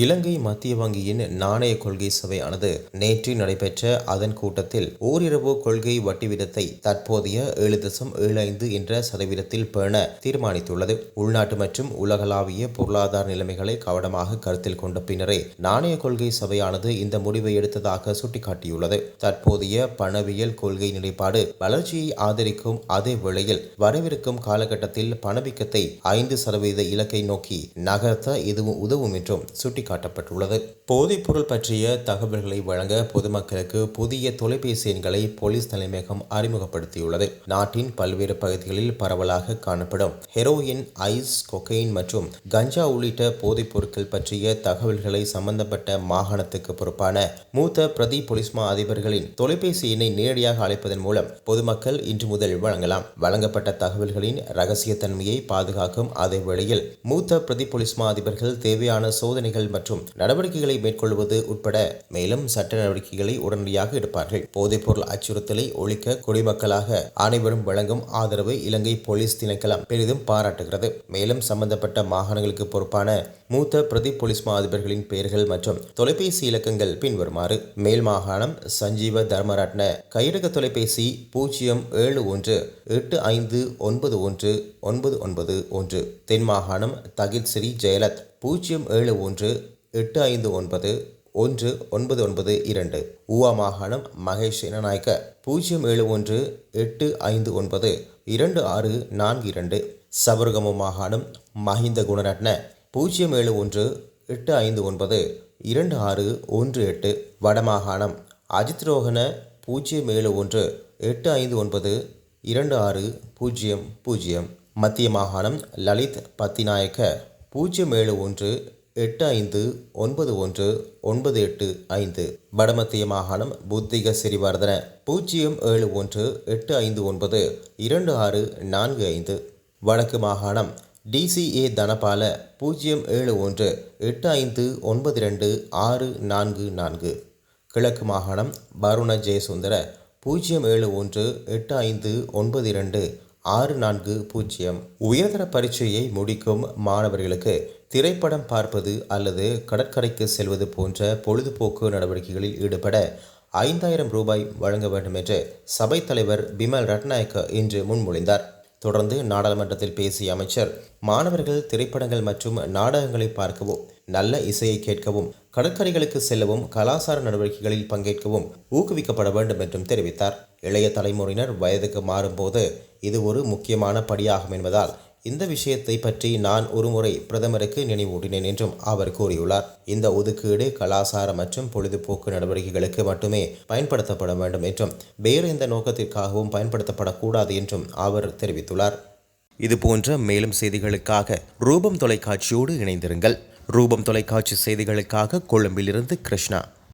இலங்கை மத்திய வங்கியின் நாணய கொள்கை சபையானது நேற்று நடைபெற்ற அதன் கூட்டத்தில் ஓரிரவு கொள்கை வட்டி வீதத்தை தற்போதைய ஏழு தசம் ஏழு ஐந்து என்ற சதவீதத்தில் பேண தீர்மானித்துள்ளது. உள்நாட்டு மற்றும் உலகளாவிய பொருளாதார நிலைமைகளை கவனமாக கருத்தில் கொண்ட பின்னரே நாணய கொள்கை சபையானது இந்த முடிவை எடுத்ததாக சுட்டிக்காட்டியுள்ளது. தற்போதைய பணவியல் கொள்கை நிலைப்பாடு வளர்ச்சியை ஆதரிக்கும் அதே வேளையில் வரவிருக்கும் காலகட்டத்தில் பணவீக்கத்தை ஐந்து சதவீத இலக்கை நோக்கி நகர்த்த இதுவும் உதவும் என்றும் சுட்டிக்காட்டப்பட்டுள்ளது போதைப்பொருள் பற்றிய தகவல்களை வழங்க பொதுமக்களுக்கு புதிய தொலைபேசி எண்களை போலீஸ் தலைமையகம் அறிமுகப்படுத்தியுள்ளது. நாட்டின் பல்வேறு பகுதிகளில் பரவலாக காணப்படும் ஹெரோயின் ஐஸ் கொக்கைன் மற்றும் கஞ்சா உள்ளிட்ட போதைப் பொருட்கள் பற்றிய தகவல்களை சம்பந்தப்பட்ட மாகாணத்துக்கு பொறுப்பான மூத்த பிரதி பொலிஸ்மா அதிபர்களின் தொலைபேசி எண்ணை நேரடியாக அழைப்பதன் மூலம் பொதுமக்கள் இன்று முதல் வழங்கலாம். வழங்கப்பட்ட தகவல்களின் ரகசியத்தன்மையை பாதுகாக்கும் அதே வேளையில் மூத்த பிரதி பொலிஸ்மா அதிபர்கள் தேவையான சோதனைகள் மற்றும் நடவடிக்கைகளை மேற்கொள்வது உட்பட மேலும் சட்ட நடவடிக்கைகளை உடனடியாக எடுப்பார்கள். போதைப்பொருள் அச்சுறுத்தலை ஒழிக்க குடிமக்களாக அனைவரும் வழங்கும் ஆதரவு இலங்கை போலீஸ் திணைக்களம் பெரிதும் பாராட்டுகிறது. மேலும் சம்பந்தப்பட்ட மாகாணங்களுக்கு பொறுப்பான மூத்த பிரதி போலீஸ் மா அதிபர்களின் பெயர்கள் மற்றும் தொலைபேசி இலக்கங்கள் பின்வருமாறு. மேல் மாகாணம் சஞ்சீவ தர்மரட்ன. கையடக்க தொலைபேசி பூஜ்ஜியம் ஏழு ஒன்று எட்டு ஐந்து ஒன்பது ஒன்று ஒன்பது ஒன்பது ஒன்று. தென் மாகாணம் தகித் ஸ்ரீ ஜெயலத் பூஜ்ஜியம் ஏழு ஒன்று எட்டு ஐந்து ஒன்பது ஒன்று ஒன்பது ஒன்பது இரண்டு. ஊவா மாகாணம் மகேஷ் இனநாயக்க பூஜ்ஜியம் ஏழு ஒன்று எட்டு ஐந்து ஒன்பது இரண்டு ஆறு நான்கு இரண்டு. சபர்கம மாகாணம் மஹிந்த குணரட்ன. பூஜ்ஜியம் ஏழு ஒன்று எட்டு ஐந்து ஒன்பது இரண்டு ஆறு ஒன்று எட்டு வடமாகாணம். அஜித் ரோகன பூஜ்ஜியம் ஏழு ஒன்று எட்டு ஐந்து ஒன்பது இரண்டு ஆறு பூஜ்ஜியம் பூஜ்ஜியம் மத்திய மாகாணம் லலித் பத்திநாயக்க பூஜ்ஜியம் ஏழு ஒன்று எட்டு ஐந்து ஒன்பது ஒன்று ஒன்பது எட்டு ஐந்து. வடமத்திய மாகாணம் புத்திக சிறிவர்தன பூஜ்ஜியம் ஏழு ஒன்று எட்டு ஐந்து ஒன்பது இரண்டு ஆறு நான்கு ஐந்து. வடக்கு மாகாணம் டிசிஏ தனபால பூஜ்ஜியம் ஏழு ஒன்று எட்டு ஐந்து ஒன்பது ரெண்டு ஆறு நான்கு நான்கு. கிழக்கு மாகாணம் பருண ஜெயசுந்தர பூஜ்ஜியம் ஏழு ஒன்று எட்டு ஐந்து ஒன்பது இரண்டு ஆறு நான்கு பூஜ்ஜியம் உயர்தர பரீட்சையை முடிக்கும் மாணவர்களுக்கு திரைப்படம் பார்ப்பது அல்லது கடற்கரைக்கு செல்வது போன்ற பொழுதுபோக்கு நடவடிக்கைகளில் ஈடுபட ஐந்தாயிரம் ரூபாய் வழங்க வேண்டும் என்று சபைத் தலைவர் பிமல் ரட்நாயக்க இன்று முன்மொழிந்தார். தொடர்ந்து நாடாளுமன்றத்தில் பேசிய அமைச்சர் மாணவர்கள் திரைப்படங்கள் மற்றும் நாடகங்களை பார்க்கவும் நல்ல இசையை கேட்கவும் கடற்கரைகளுக்கு செல்லவும் கலாசார நடவடிக்கைகளில் பங்கேற்கவும் ஊக்குவிக்கப்பட வேண்டும் என்றும் தெரிவித்தார். இளைய தலைமுறையினர் வயதுக்கு மாறும்போது இது ஒரு முக்கியமான படியாகும் என்பதால் இந்த விஷயத்தை பற்றி நான் ஒருமுறை பிரதமருக்கு நினைவூட்டினேன் என்றும் அவர் கூறியுள்ளார். இந்த ஒதுக்கீடு கலாசார மற்றும் பொழுதுபோக்கு நடவடிக்கைகளுக்கு மட்டுமே பயன்படுத்தப்பட வேண்டும் என்றும் வேறு எந்த நோக்கத்திற்காகவும் பயன்படுத்தப்படக்கூடாது என்றும் அவர் தெரிவித்துள்ளார். இது போன்ற மேலும் செய்திகளுக்காக ரூபம் தொலைக்காட்சியோடு இணைந்திருங்கள். ரூபம் தொலைக்காட்சி செய்திகளுக்காக கொழும்பிலிருந்து கிருஷ்ணா.